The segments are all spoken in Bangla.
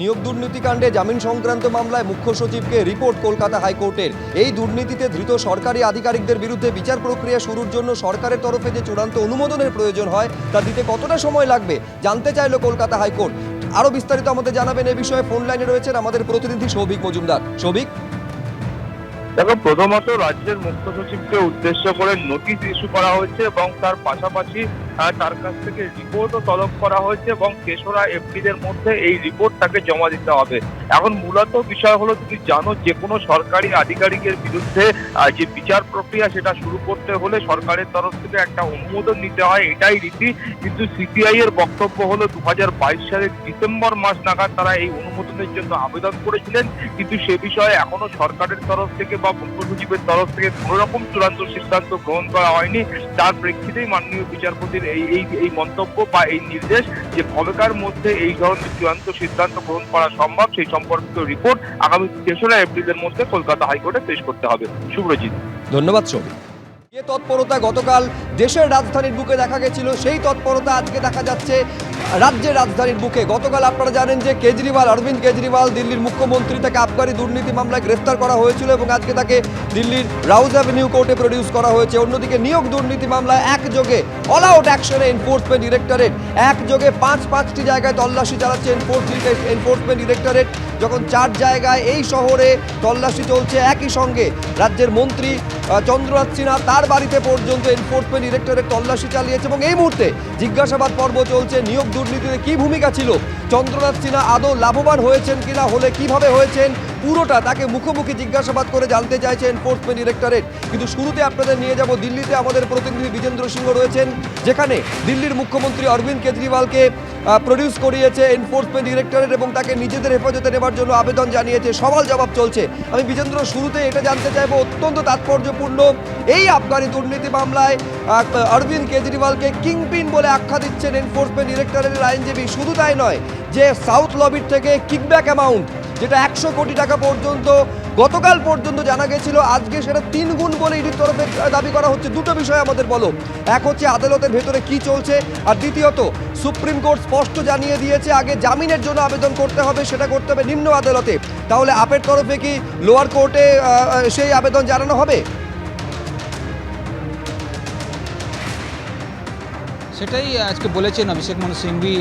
নিয়োগ দুর্নীতিকাণ্ডে জামিন সংক্রান্ত মামলায় মুখ্য সচিবকে রিপোর্ট কলকাতা হাইকোর্টের। এই দুর্নীতিতে ধৃত সরকারি আধিকারিকদের বিরুদ্ধে বিচার প্রক্রিয়া শুরুর জন্য সরকারের তরফে যে চূড়ান্ত অনুমোদনের প্রয়োজন হয়, তা দিতে কতটা সময় লাগবে জানতে চাইলো কলকাতা হাইকোর্ট। আরও বিস্তারিত আমাদের জানাবেন এ বিষয়ে ফোন লাইনে রয়েছেন আমাদের প্রতিনিধি সৌভিক মজুমদার। সৌভিক দেখো, প্রথমত রাজ্যের মুখ্য সচিবকে উদ্দেশ্য করে নোটিশ ইস্যু করা হয়েছে এবং তার পাশাপাশি তার কাছ থেকে রিপোর্টও তলব করা হয়েছে এবং তেসরা এপ্রিলের মধ্যে এই রিপোর্ট তাকে জমা দিতে হবে। এখন মূলত বিষয় হলো, তুমি জানো যে কোনো সরকারি আধিকারিকের বিরুদ্ধে যে বিচার প্রক্রিয়া সেটা শুরু করতে হলে সরকারের তরফ থেকে একটা অনুমোদন নিতে হয়, এটাই রীতি। কিন্তু সিপিআই এর বক্তব্য হলো দু হাজার বাইশ সালের ডিসেম্বর মাস নাগাদ তারা এই অনুমোদনের জন্য আবেদন করেছিলেন। কিন্তু সে বিষয়ে এখনও সরকারের তরফ থেকে বা মুখ্য সচিবের তরফ থেকে কোনো রকম চূড়ান্ত সিদ্ধান্ত গ্রহণ করা হয়নি। তার প্রেক্ষিতেই মাননীয় বিচারপতির এই এই মন্তব্য বা এই নির্দেশ যে কবেকার মধ্যে এই ধরনের চূড়ান্ত সিদ্ধান্ত গ্রহণ করা সম্ভব, সেই সম্পর্কিত রিপোর্ট আগামী তেসরা এপ্রিলের মধ্যে কলকাতা হাইকোর্টে পেশ করতে হবে। শুভ্রজিৎ। ধন্যবাদ সৌভিক এ তৎপরতা গতকাল দেশের রাজধানীর বুকে দেখা গেছিল, সেই তৎপরতা আজকে দেখা যাচ্ছে রাজ্যের রাজধানীর বুকে। গতকাল আপনারা জানেন যে কেজরিওয়াল, অরবিন্দ কেজরিওয়াল দিল্লির মুখ্যমন্ত্রী তাকে আবগারি দুর্নীতি মামলায় গ্রেফতার করা হয়েছিল এবং আজকে তাকে দিল্লির রাউজ অ্যাভিনিউ কোর্টে প্রডিউস করা হয়েছে। অন্যদিকে নিয়োগ দুর্নীতি মামলায় একযোগে অল আউট অ্যাকশনে এনফোর্সমেন্ট ডিরেক্টরেট, একযোগে পাঁচ পাঁচটি জায়গায় তল্লাশি চালাচ্ছে এনফোর্সমেন্ট ডিরেক্টরেট যখন চার জায়গায় এই শহরে তল্লাশি চলছে, একই সঙ্গে রাজ্যের মন্ত্রী চন্দ্রনাথ সিনহা তার বাড়িতে পর্যন্ত এনফোর্সমেন্ট ডিরেক্টরেট তল্লাশি চালিয়েছে এবং এই মুহূর্তে জিজ্ঞাসাবাদ পর্ব চলছে। নিয়োগ দুর্নীতিতে কি ভূমিকা ছিল? চন্দ্রনাথ সিনহা আদৌ লাভবান হয়েছেন কিনা? হলে কীভাবে হয়েছেন? পুরোটা তাকে মুখোমুখি জিজ্ঞাসাবাদ করে জানতে চাইছে এনফোর্সমেন্ট ডিরেক্টরেট কিন্তু শুরুতে আপনাদের নিয়ে যাব দিল্লিতে, আমাদের প্রতিনিধি বিজেন্দ্র সিংহ রয়েছেন, যেখানে দিল্লির মুখ্যমন্ত্রী অরবিন্দ কেজরিওয়ালকে প্রডিউস করিয়েছে এনফোর্সমেন্ট ডিরেক্টরেট এবং তাকে নিজেদের হেফাজতে নেবার জন্য আবেদন জানিয়েছে। সওয়াল জবাব চলছে। আমি বিজেন্দ্র, শুরুতে এটা জানতে চাইব, অত্যন্ত তাৎপর্যপূর্ণ, এই আফগানি দুর্নীতি মামলায় অরবিন্দ কেজরিওয়ালকে কিংপিন বলে আখ্যা দিচ্ছেন এনফোর্সমেন্ট ডিরেক্টরেটের আইনজীবী। শুধু তাই নয়, যে সাউথ লবির থেকে কিকব্যাক অ্যামাউন্ট যেটা একশো কোটি টাকা পর্যন্ত গতকাল পর্যন্ত জানা গেছিল, আজকে সেটা তিন গুণ বলে ইডির তরফে দাবি করা হচ্ছে। দুটো বিষয় আমাদের বলো। এক হচ্ছে আদালতের ভেতরে কি চলছে, আর দ্বিতীয়ত, সুপ্রিম কোর্ট স্পষ্ট জানিয়ে দিয়েছে, আগে জামিনের জন্য আবেদন করতে হবে, সেটা করতে হবে নিম্ন আদালতে। তাহলে আপের তরফে কি লোয়ার কোর্টে সেই আবেদন জানানো হবে? সেটাই আজকে বলেছেন অভিষেক মনু সিংভি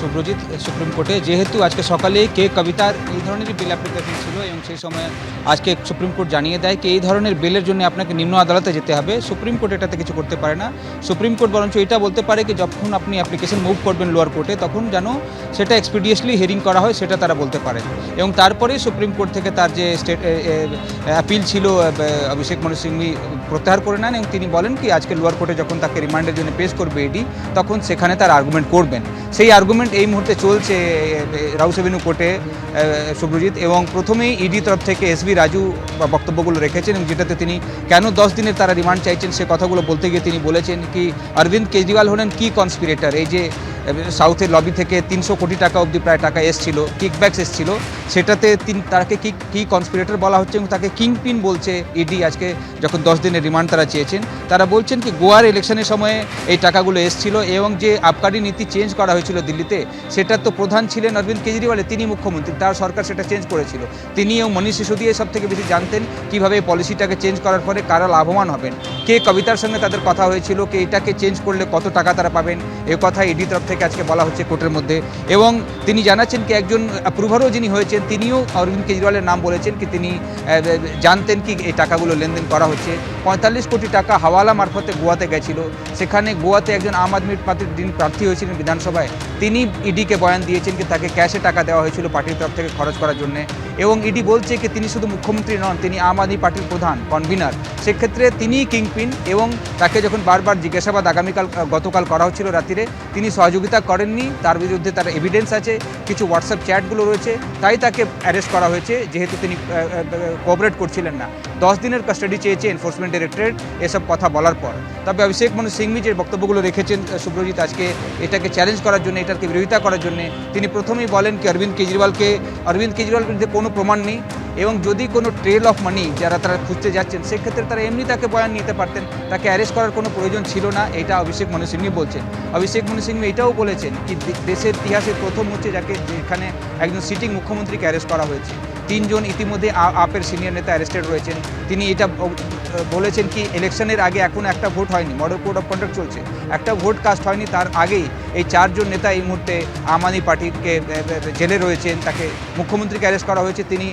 শুভ্রজিৎ সুপ্রিম কোর্টে। যেহেতু আজকে সকালে কে কবিতার এই ধরনেরই বিল অ্যাপ্লিকেশন ছিল এবং সেই সময় আজকে সুপ্রিম কোর্ট জানিয়ে দেয় কি এই ধরনের বিলের জন্য আপনাকে নিম্ন আদালতে যেতে হবে। সুপ্রিম কোর্ট এটাতে কিছু করতে পারে না। সুপ্রিম কোর্ট বরঞ্চ এটা বলতে পারে কি যখন আপনি অ্যাপ্লিকেশন মুভ করবেন লোয়ার কোর্টে তখন যেন সেটা এক্সপিডিয়েসলি হিয়ারিং করা হয় সেটা তারা বলতে পারে এবং তারপরে সুপ্রিম কোর্ট থেকে তার যে স্টেট অ্যাপিল ছিল অভিষেক মনু সিংভি প্রত্যাহার করে নেন এবং তিনি বলেন কি আজকে লোয়ার কোর্টে যখন তাকে রিমান্ডের জন্য পেশ করবে এডি তখন সেখানে তার আর্গুমেন্ট করবেন। সেই আর্গুমেন্ট এই মুহূর্তে চলছে রাউস এভিনিউ কোর্টে শুভ্রজিৎ এবং প্রথমেই ইডি তরফ থেকে এসবি রাজু বক্তব্যগুলো রেখেছেন এবং যেটাতে তিনি কেন দশ দিনের তারা রিমান্ড চাইছেন সে কথাগুলো বলতে গিয়ে তিনি বলেছেন কি, অরবিন্দ কেজরিওয়াল হলেন কি কনস্পিরেটার এই যে সাউথের লবি থেকে তিনশো কোটি টাকা অবধি প্রায় টাকা এসছিল কিকব্যাকস এসছিল, সেটাতে তিন, তাকে কি কি কনস্পিরেটর বলা হচ্ছে এবং তাকে কিংপিন বলছে ইডি আজকে যখন দশ দিনের রিমান্ড তারা চেয়েছেন। তারা বলছেন কি, গোয়ার ইলেকশনের সময়ে এই টাকাগুলো এসছিল এবং যে আবকারি নীতি চেঞ্জ করা হয়েছিল দিল্লিতে, সেটা তো প্রধান ছিলেন অরবিন্দ কেজরিওয়ালে, তিনি মুখ্যমন্ত্রী, তার সরকার সেটা চেঞ্জ করেছিল। তিনি এবং মনীষ সিসোদিয়া সব থেকে বেশি জানতেন কীভাবে পলিসিটাকে চেঞ্জ করার পরে কারা লাভবান হবেন। কে কবিতার সঙ্গে তাদের কথা হয়েছিল, কে এটাকে চেঞ্জ করলে কত টাকা তারা পাবেন, এ কথা ইডি তরফ থেকে আজকে বলা হচ্ছে কোর্টের মধ্যে। এবং তিনি জানাচ্ছেন কি একজন অ্যাপ্রুভারও যিনি হয়েছেন, তিনিও অরবিন্দ কেজরিওয়ালের নাম বলেছেন কি তিনি জানতেন কি এই টাকাগুলো লেনদেন করা হচ্ছে। পঁয়তাল্লিশ কোটি টাকা হাওয়ালা মারফতে গোয়াতে গেছিল। সেখানে গোয়াতে একজন আম আদমি পার্টির যিনি প্রার্থী হয়েছিলেন বিধানসভায়। তিনি ইডিকে বয়ান দিয়েছেন কি তাকে ক্যাশে টাকা দেওয়া হয়েছিল পার্টির তরফ থেকে খরচ করার জন্য। এবং ইডি বলছে কি তিনি শুধু মুখ্যমন্ত্রী নন, তিনি আম আদমি পার্টির প্রধান, কনভিনার। সেক্ষেত্রে তিনিই কিংপিন এবং তাকে যখন বারবার জিজ্ঞাসাবাদ আগামীকাল গতকাল করা হচ্ছিল রাত্রিরে, তিনি সহযোগিতা করেননি। তার বিরুদ্ধে তার এভিডেন্স আছে, কিছু হোয়াটসঅ্যাপ চ্যাটগুলো রয়েছে, তাই তাকে অ্যারেস্ট করা হয়েছে, যেহেতু তিনি কোঅপারেট করছিলেন না। দশ দিনের কাস্টাডি চেয়েছে এনফোর্সমেন্ট ডিরেক্টরেট এসব কথা বলার পর। তবে অভিষেক মনু সিংভি যে বক্তব্যগুলো রেখেছেন শুভ্রজিৎ আজকে এটাকে চ্যালেঞ্জ করার জন্য, এটাকে বিরোধিতা করার জন্য, তিনি প্রথমেই বলেন কি, অরবিন্দ কেজরিওয়ালকে, অরবিন্দ কেজরিওয়াল বিরুদ্ধে কোনো প্রমাণ নেই এবং যদি কোনো ট্রেল অফ মানি যারা তারা খুঁজতে যাচ্ছেন, সেক্ষেত্রে তারা এমনি তাকে বয়ান নিতে পারতেন, তাকে অ্যারেস্ট করার কোনো প্রয়োজন ছিল না, এটা অভিষেক মনু সিংভি বলছেন। অভিষেক মনু সিংভি এটাও বলেছেন কি দেশের ইতিহাসে প্রথম হচ্ছে যাকে যেখানে একজন সিটিং মুখ্যমন্ত্রীকে অ্যারেস্ট করা হয়েছে। তিনজন ইতিমধ্যে আপের সিনিয়র নেতা অ্যারেস্টেড রয়েছেন। তিনি এটা বলেছেন কি ইলেকশনের আগে এখনও একটা ভোট হয়নি মডেল কোড অফ কন্ডাক্ট চলছে। একটা ভোট কাস্ট হয়নি, তার আগেই এই চারজন নেতা এই মুহূর্তে আম আদমি পার্টিকে জেলে রয়েছেন, তাকে মুখ্যমন্ত্রীকে অ্যারেস্ট করা হয়েছে। তিনি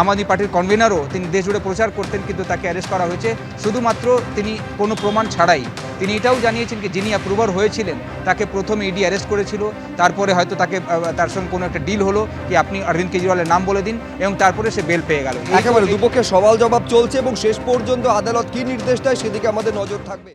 আম আদমি পার্টির কনভেনারও তিনি দেশ জুড়ে প্রচার করতেন, কিন্তু তাকে অ্যারেস্ট করা হয়েছে। শুধুমাত্র তিনি কোনো প্রমাণ ছাড়াই। তিনি এটাও জানিয়েছেন কি যিনি অ্যাপ্রুভার হয়েছিলেন তাকে প্রথমে ইডি অ্যারেস্ট করেছিল তারপরে হয়তো তাকে তার সঙ্গে কোনো একটা ডিল হলো কি আপনি অরবিন্দ কেজরিওয়ালের নাম বলে দিন এবং তারপরে সে বেল পেয়ে গেল। একেবারে দুপক্ষে সওয়াল জবাব চলছে এবং শেষ পর্যন্ত আদালত কি নির্দেশ দেয় সেদিকে আমাদের নজর থাকবে।